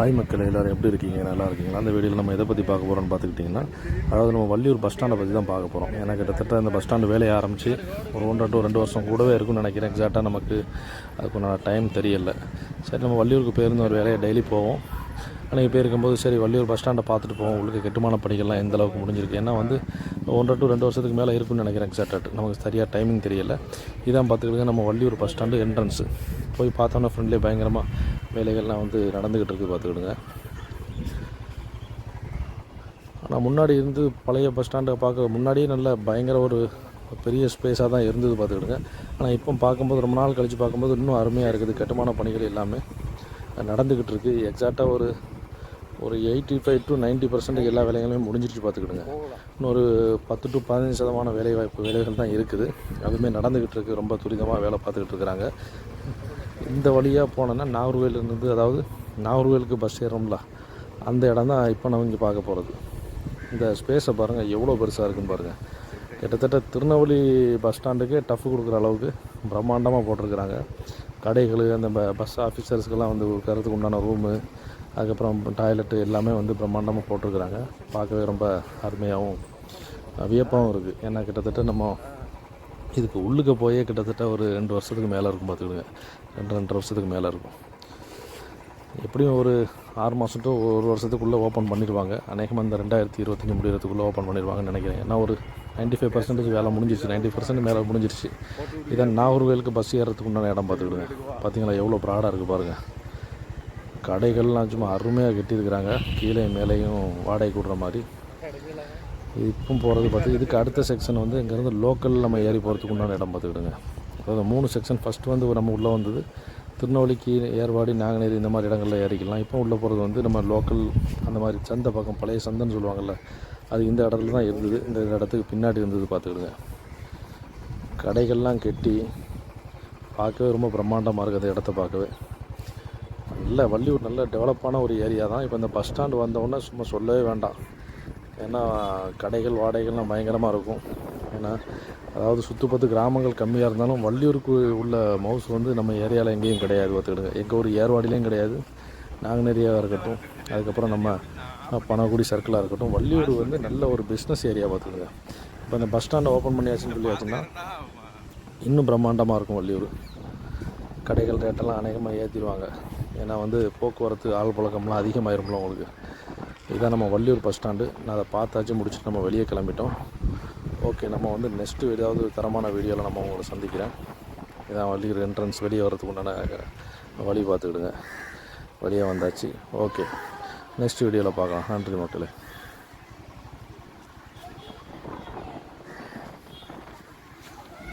Hi மக்கள் எல்லோரும் எப்படி இருக்கீங்க? நல்லா இருக்கீங்களா? அந்த வீடியோவில் நம்ம எதை பற்றி பார்க்க போகிறோம்னு பார்த்துக்கிட்டிங்கன்னா அதாவது நம்ம வள்ளியூர் பஸ் ஸ்டாண்டை பற்றி தான் பார்க்க போகிறோம் ஏன்னா கிட்டத்தட்ட அந்த பஸ் ஸ்டாண்டு வேலையை ஆரம்பித்து ஒரு ஒன்றரை டூ ரெண்டு வருஷம் கூடவே இருக்கும்னு நினைக்கிறேன். எக்ஸாக்டாக நமக்கு அதுக்குண்டான டைம் தெரியல. சரி நம்ம வள்ளியூருக்கு போயிருந்த ஒரு வேலையை டெய்லி போவோம். அன்றைக்கி போயிருக்கும்போது சரி வள்ளியூர் பஸ் ஸ்டாண்டை பார்த்துட்டு போவோம். உங்களுக்கு கட்டுமான பணிகள்லாம் எந்த அளவுக்கு முடிஞ்சிருக்கு? ஏன்னா வந்து ஒன்றரை டு ரெண்டு வருஷத்துக்கு மேலே இருக்கும்னு நினைக்கிறேன் எக்ஸாக்டாக நமக்கு சரியாக டைமிங் தெரியல. இதான் பார்த்துக்கிட்டு நம்ம வள்ளியூர் பஸ் ஸ்டாண்டு என்ட்ரன்ஸு போய் பார்த்தோன்னா ஃப்ரெண்ட்லேயே பயங்கரமாக வேலைகள்லாம் வந்து நடந்துக்கிட்டு இருக்குது பார்த்துக்கிடுங்க. ஆனால் முன்னாடி இருந்து பழைய பஸ் ஸ்டாண்டை பார்க்க முன்னாடியே நல்ல பயங்கர ஒரு பெரிய ஸ்பேஸாக தான் இருந்தது பார்த்துக்கிடுங்க. ஆனால் இப்போ பார்க்கும்போது ரொம்ப நாள் கழித்து பார்க்கும்போது இன்னும் அருமையாக இருக்குது. கட்டுமான பணிகள் எல்லாமே நடந்துக்கிட்டு இருக்குது எக்ஸாக்டாக ஒரு ஒரு eighty five to ninety percent எல்லா வேலைகளுமே முடிஞ்சிருச்சு பார்த்துக்கிடுங்க. இன்னொரு பத்து டு பதினஞ்சு சதமான வேலைவாய்ப்பு வேலைகள் தான் இருக்குது. அதுவுமே நடந்துக்கிட்டு இருக்குது ரொம்ப துரிதமாக வேலை பார்த்துக்கிட்டு இருக்கிறாங்க. இந்த வழியாக போனோன்னா நாகர்கோயிலேருந்து அதாவது நாகர்கோயிலுக்கு பஸ் ஏறோம்ல அந்த இடம் தான் இப்போ நம்ம இங்கே பார்க்க போகிறது இந்த ஸ்பேஸை பாருங்கள் எவ்வளோ பெருசாக இருக்குன்னு பாருங்கள் கிட்டத்தட்ட திருநெல்வேலி பஸ் ஸ்டாண்டுக்கே டஃப் கொடுக்குற அளவுக்கு பிரம்மாண்டமாக போட்டிருக்கிறாங்க. கடைகள் அந்த பஸ் ஆஃபீஸர்ஸ்க்கெல்லாம் வந்து உட்காரத்துக்கு உண்டான ரூமு அதுக்கப்புறம் டாய்லெட்டு எல்லாமே வந்து பிரம்மாண்டமாக போட்டிருக்கிறாங்க. பார்க்கவே ரொம்ப அருமையாகவும் வியப்பாகவும் இருக்குது ஏன்னா கிட்டத்தட்ட நம்ம இதுக்கு உள்ளுக்கு போயே கிட்டத்தட்ட ஒரு ரெண்டு வருஷத்துக்கு மேலே இருக்கும் பார்த்துக்கிடுங்க. ரெண்டு ரெண்டரை வருஷத்துக்கு மேலே இருக்கும். எப்படியும் ஒரு ஆறு மாதம் டு ஒரு வருஷத்துக்குள்ளே ஓப்பன் பண்ணிடுவாங்க. அநேகமாக இந்த ரெண்டாயிரத்தி இருபத்தஞ்சி முடிகிறதுக்குள்ளே ஓப்பன் பண்ணிடுவாங்கன்னு நினைக்கிறேன். ஏன்னா ஒரு நைன்ட்டி ஃபைவ் பர்சன்டேஜ் வேலை முடிஞ்சிருச்சு. நைன்ட்டி பர்சன்ட் மேலே முடிஞ்சிருச்சு. இதான் நாகர்கோயிலுக்கு பஸ் ஏறதுக்கு உண்டான இடம் பார்த்துக்கிடுங்க. பார்த்தீங்களா எவ்வளோ ப்ராடாக இருக்குது பாருங்கள் கடைகள்லாம் சும்மா அருமையாக கட்டியிருக்கிறாங்க. கீழே மேலேயும் வாடகை கொடுற மாதிரி. இப்போ போகிறது பார்த்து இதுக்கு அடுத்த செக்ஷன் வந்து இங்கேருந்து லோக்கல் நம்ம ஏறி போகிறதுக்கு உண்டான இடம் பார்த்துக்கிடுங்க. அதாவது மூணு செக்ஷன் ஃபஸ்ட்டு வந்து நம்ம உள்ளே வந்தது. திருநெல்வேலிக்கு ஏர்வாடி நாங்குநேரி இந்த மாதிரி இடங்களில் ஏறிக்கலாம். இப்போ உள்ளே போகிறது வந்து நம்ம லோக்கல் அந்த மாதிரி சந்தை பக்கம் பழைய சந்தைன்னு சொல்லுவாங்கள்ல அது இந்த இடத்துல தான் இருந்தது. இந்த இடத்துக்கு பின்னாடி இருந்தது பார்த்துக்கிடுங்க. கடைகள்லாம் கெட்டி பார்க்கவே ரொம்ப பிரம்மாண்டமாக இருக்குது அந்த இடத்த பார்க்கவே. நல்ல வள்ளியூர் நல்ல டெவலப்பான ஒரு ஏரியா தான். இப்போ இந்த பஸ் ஸ்டாண்டு வந்தவுடனே சும்மா சொல்லவே வேண்டாம். ஏன்னா கடைகள் வாடகைகள்லாம் பயங்கரமாக இருக்கும். ஏன்னா அதாவது சுற்றுப்பத்து கிராமங்கள் கம்மியாக இருந்தாலும் வள்ளியூருக்கு உள்ள மவுஸ் வந்து நம்ம ஏரியாவில் எங்கேயும் கிடையாது பார்த்துக்கிடுங்க எங்கள் ஒரு ஏர்வாடிலையும் கிடையாது. நாங்குநேரியாக இருக்கட்டும் அதுக்கப்புறம் நம்ம பணகுடி சர்க்கிளாக இருக்கட்டும். வள்ளியூர் வந்து நல்ல ஒரு பிஸ்னஸ் ஏரியா பார்த்துக்கிடுங்க இப்போ இந்த பஸ் ஸ்டாண்டை ஓப்பன் பண்ணியாச்சுன்னு சொல்லியாச்சுன்னா இன்னும் பிரம்மாண்டமாக இருக்கும் வள்ளியூர். கடைகள் ரேட்டெல்லாம் அநேகமாக ஏற்றிடுவாங்க ஏன்னா வந்து போக்குவரத்து ஆள் புழக்கம்லாம் அதிகமாயிரும்ல உங்களுக்கு. இதான் நம்ம வள்ளியூர் பஸ் ஸ்டாண்டு நான் அதை பார்த்தாச்சும் முடிச்சுட்டு நம்ம வெளியே கிளம்பிட்டோம். ஓகே நம்ம வந்து நெக்ஸ்ட்டு ஏதாவது தரமான வீடியோவில் நம்ம உங்களை சந்திக்கிறேன். இதான் வள்ளியூர் என்ட்ரன்ஸ் வெளியே வரதுக்கு உண்டான வழி பார்த்துக்கிடுங்க. வெளியே வந்தாச்சு. ஓகே நெக்ஸ்ட் வீடியோவில் பார்க்கலாம். நன்றி மக்களே.